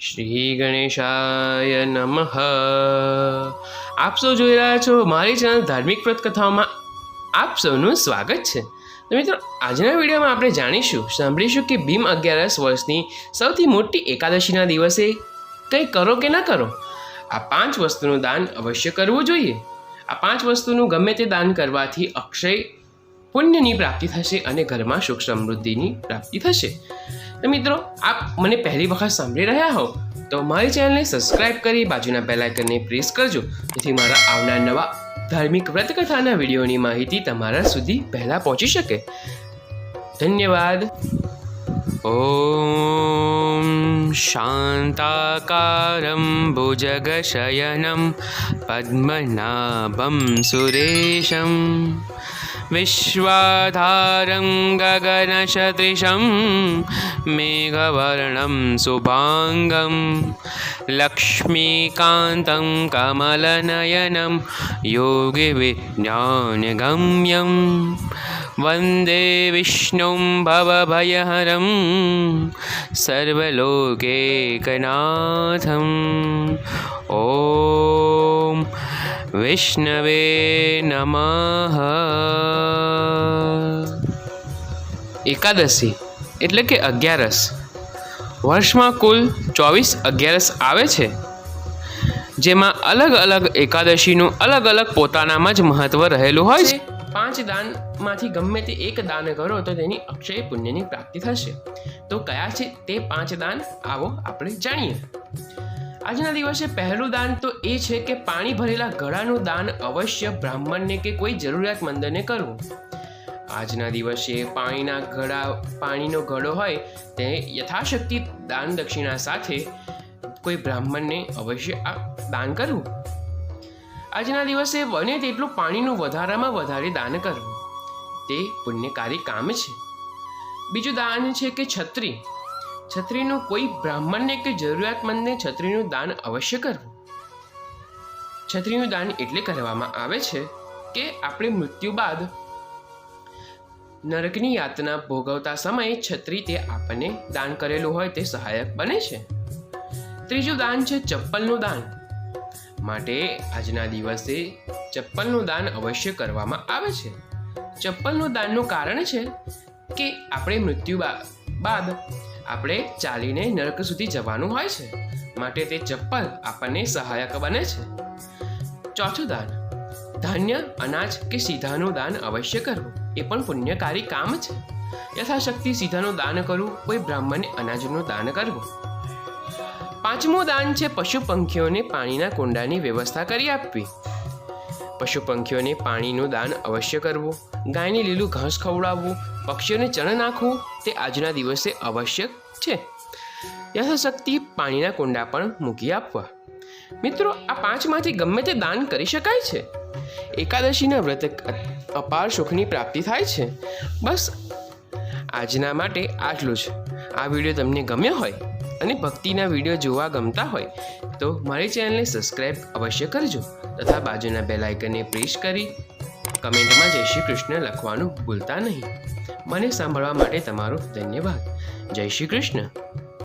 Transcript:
શ્રી ગણેશાય નમઃ. આપ સૌ જોઈ રહ્યા છો મારી ચેનલ ધાર્મિક પ્રતકથાઓમાં આપ સૌનું સ્વાગત છે. તો મિત્રો, આજના વિડીયોમાં આપણે જાણીશું, સાંભળીશું કે ભીમ અગિયારસ વર્ષની સૌથી મોટી એકાદશીના દિવસે કંઈ કરો કે ન કરો? આ પાંચ વસ્તુનું દાન અવશ્ય કરવું જોઈએ. આ પાંચ વસ્તુનું ગમે તે દાન કરવાથી અક્ષય પુણ્યની પ્રાપ્તિ થશે અને ઘરમાં સુખ સમૃદ્ધિની પ્રાપ્તિ થશે. તો મિત્રો આપ મને પહેલી વખત સાંભળી રહ્યા હો તો મારી ચેનલને સબસ્ક્રાઇબ કરી બાજુના બેલ આઇકનને પ્રેસ કરજો જેથી મારા આવનાર નવા ધાર્મિક વ્રતકથાના વિડીયોની માહિતી તમારા સુધી પહેલાં પહોંચી શકે ધન્યવાદ ॐ शान्ताकारं भुजगशयनं पद्मनाभं सुरेशं विश्वाधारं गगनशदृशं मेघवर्णं शुभाङ्गं लक्ष्मीकान्तं कमलनयनं योगिविज्ञानगम्यं वन्दे विष्णुं भवभयहरं सर्वलोकैकनाथम्। ॐ વિષ્ણવે નમઃ એકાદશી એટલે કે અગિયારસ. વર્ષમાં કુલ ચોવીસ અગિયારસ આવે છે, જેમાં અલગ અલગ એકાદશીનું અલગ અલગ પોતાનામાં જ મહત્વ રહેલું હોય છે. પાંચ દાનમાંથી ગમે તે એક દાન કરો તો તેની અક્ષય પુણ્યની પ્રાપ્તિ થશે. તો કયા છે તે પાંચ દાન? આવો આપણે જાણીએ. આજના દિવસે પહેલું દાન તો એ છે કે પાણી ભરેલા ગળાનું દાન અવશ્ય બ્રાહ્મણને કે કોઈ જરૂરિયાતમંદને કરવું. આજના દિવસે પાણીના ઘડા પાણીનો ઘડો હોય તે યથાશક્તિ દાન દક્ષિણા સાથે કોઈ બ્રાહ્મણને અવશ્ય આ દાન કરવું. આજના દિવસે બને તેટલું પાણીનું વધારામાં વધારે દાન કરવું. તે પુણ્યકારી કામ છે. બીજું દાન છે કે છત્રી. છત્રીનું કોઈ બ્રાહ્મણને કે જરૂરિયાતમંદને છત્રીનું દાન અવશ્ય કરવું. છત્રીનું દાન એટલે કરવામાં આવે છે કે આપણે મૃત્યુ બાદ નરકની યાતના ભોગવતા સમયે છત્રી તે આપણને દાન કરેલું હોય તે સહાયક બને છે. ત્રીજું દાન છે ચપ્પલનું દાન. માટે આજના દિવસે ચપ્પલનું દાન અવશ્ય કરવામાં આવે છે. ચપ્પલનું દાનનું કારણ છે કે આપણે મૃત્યુ બાદ આપણે ચાલીને નરક સુધી જવાનું હોય છે. માટે તે ચપ્પલ આપણને સહાયક બને છે. ચોથું દાન. ધાન્ય, અનાજ કે સીધાનું દાન અવશ્ય કરવું. એ પણ પુણ્યકારી કામ છે. યથાશક્તિ સીધાનું દાન કરવું, કોઈ બ્રાહ્મણને અનાજનું દાન કરવું. પાંચમું દાન છે પશુ પંખીઓને પાણીના કુંડાની વ્યવસ્થા કરી આપવી. પશુ પંખીઓને પાણીનું દાન અવશ્ય કરવું, ગાયને લીલું ઘાસ ખવડાવવું, પક્ષીઓને ચણ નાખવું તે આજના દિવસે આવશ્યક છે. યથાશક્તિ પાણીના કુંડા પણ મૂકી આપવા. મિત્રો, આ પાંચમાંથી ગમે તે દાન કરી શકાય છે. એકાદશીના વ્રત અપાર સુખની પ્રાપ્તિ થાય છે. બસ, આજના માટે આટલું જ. આ વીડિયો તમને ગમ્યો હોય અને ભક્તિના વીડિયો જોવા ગમતા હોય, તો મારી ચેનલને સબસ્ક્રાઈબ અવશ્ય કરજો તથા બાજુના બેલ આઇકનને પ્રેસ કરી કમેન્ટમાં જય શ્રી કૃષ્ણ લખવાનું ભૂલતા નહીં. મને સાંભળવા માટે તમારો ધન્યવાદ. જય શ્રી કૃષ્ણ.